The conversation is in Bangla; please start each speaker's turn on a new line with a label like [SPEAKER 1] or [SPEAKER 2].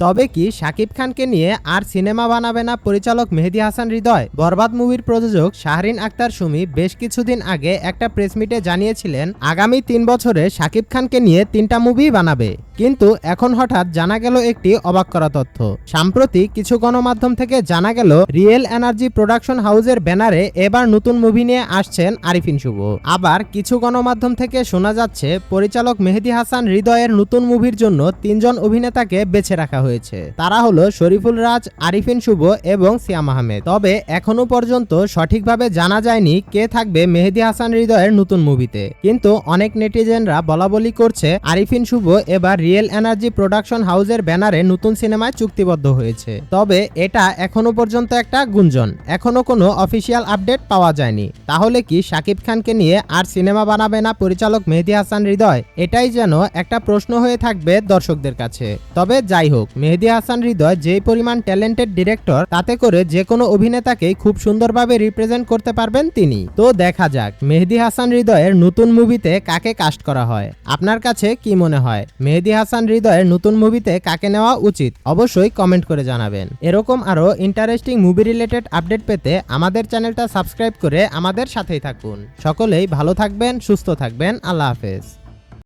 [SPEAKER 1] তবে কি শাকিব খানকে নিয়ে আর সিনেমা বানাবে না পরিচালক মেহেদি হাসান হৃদয়? বরবাদ মুভির প্রযোজক শাহরিন আক্তার সুমি বেশ কিছুদিন আগে একটা প্রেস মিটে জানিয়েছিলেন, আগামী তিন বছরে শাকিব খানকে নিয়ে তিনটা মুভি বানাবে। কিন্তু এখন হঠাৎ জানা গেল একটি অবাক করা তথ্য। সাম্প্রতি কিছু গণমাধ্যম থেকে জানা গেল, রিয়েল এনার্জি প্রোডাকশন হাউসের ব্যানারে এবার নতুন মুভি নিয়ে আসছেন আরিফিন শুভ। আবার কিছু গণমাধ্যম থেকে শোনা যাচ্ছে, পরিচালক মেহেদি হাসান হৃদয়ের নতুন মুভির জন্য তিনজন অভিনেতাকে বেছে রাখা হয়েছে। তারা হলো শরীফুল রাজ, আরিফিন শুভ এবং সিয়াম আহমেদ। তবে এখনও পর্যন্ত সঠিকভাবে জানা যায়নি কে থাকবে মেহেদি হাসান হৃদয়ের নতুন মুভিতে। কিন্তু অনেক নেটিজেনরা বলাবলি করছে আরিফিন শুভ এবার রিয়েল এনার্জি প্রোডাকশন হাউসের ব্যানারে নতুন সিনেমায় চুক্তিবদ্ধ হয়েছে। তবে এটা এখনও পর্যন্ত একটা গুঞ্জন। এখনও কোনো অফিসিয়াল আপডেট পাওয়া যায়নি। তাহলে কি শাকিব খানকে নিয়ে আর সিনেমা বানাবে না পরিচালক মেহেদি হাসান হৃদয়? এটাই যেন একটা প্রশ্ন হয়ে থাকবে দর্শকদের কাছে। তবে যাই হোক মেহেদি হাসান হৃদয় যেই পরিমাণ ট্যালেন্টেড ডিরেক্টর তাতে করে যে কোনো অভিনেতাকেই খুব সুন্দরভাবে রিপ্রেজেন্ট করতে পারবেন তিনি। তো দেখা যাক, মেহেদি হাসান হৃদয়ের নতুন মুভিতে কাকে কাস্ট করা হয়? আপনার কাছে কি মনে হয়? মেহেদি হাসান হৃদয়ের নতুন মুভিতে কাকে নেওয়া উচিত? অবশ্যই কমেন্ট করে জানাবেন। এরকম আরও ইন্টারেস্টিং মুভি রিলেটেড আপডেট পেতে আমাদের চ্যানেলটা সাবস্ক্রাইব করে আমাদের সাথেই থাকুন। সকলেই ভালো থাকবেন, সুস্থ থাকবেন। আল্লাহ হাফেজ।